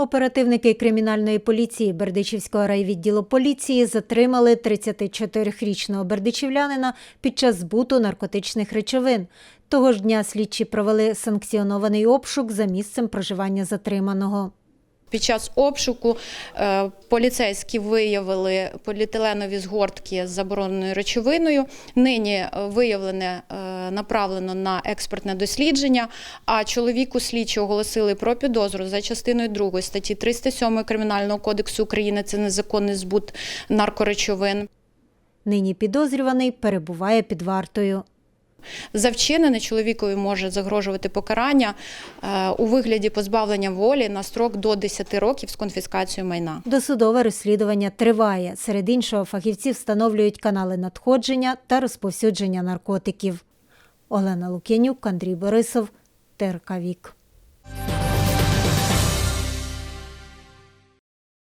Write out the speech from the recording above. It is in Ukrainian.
Оперативники кримінальної поліції Бердичівського райвідділу поліції затримали 34-річного бердичівлянина під час збуту наркотичних речовин. Того ж дня слідчі провели санкціонований обшук за місцем проживання затриманого. Під час обшуку е, поліцейські виявили поліетиленові згортки з забороненою речовиною. Нині е, виявлене е, направлено на експертне дослідження. А чоловіку слідчі оголосили про підозру за частиною 2 статті 307 Кримінального кодексу України. Це незаконний збут наркоречовин. Нині підозрюваний перебуває під вартою. За вчинене чоловікові може загрожувати покарання е, у вигляді позбавлення волі на строк до 10 років з конфіскацією майна. Досудове розслідування триває. Серед іншого, фахівці встановлюють канали надходження та розповсюдження наркотиків. Олена Лук'янюк, Андрій Борисов, ТРК Вік.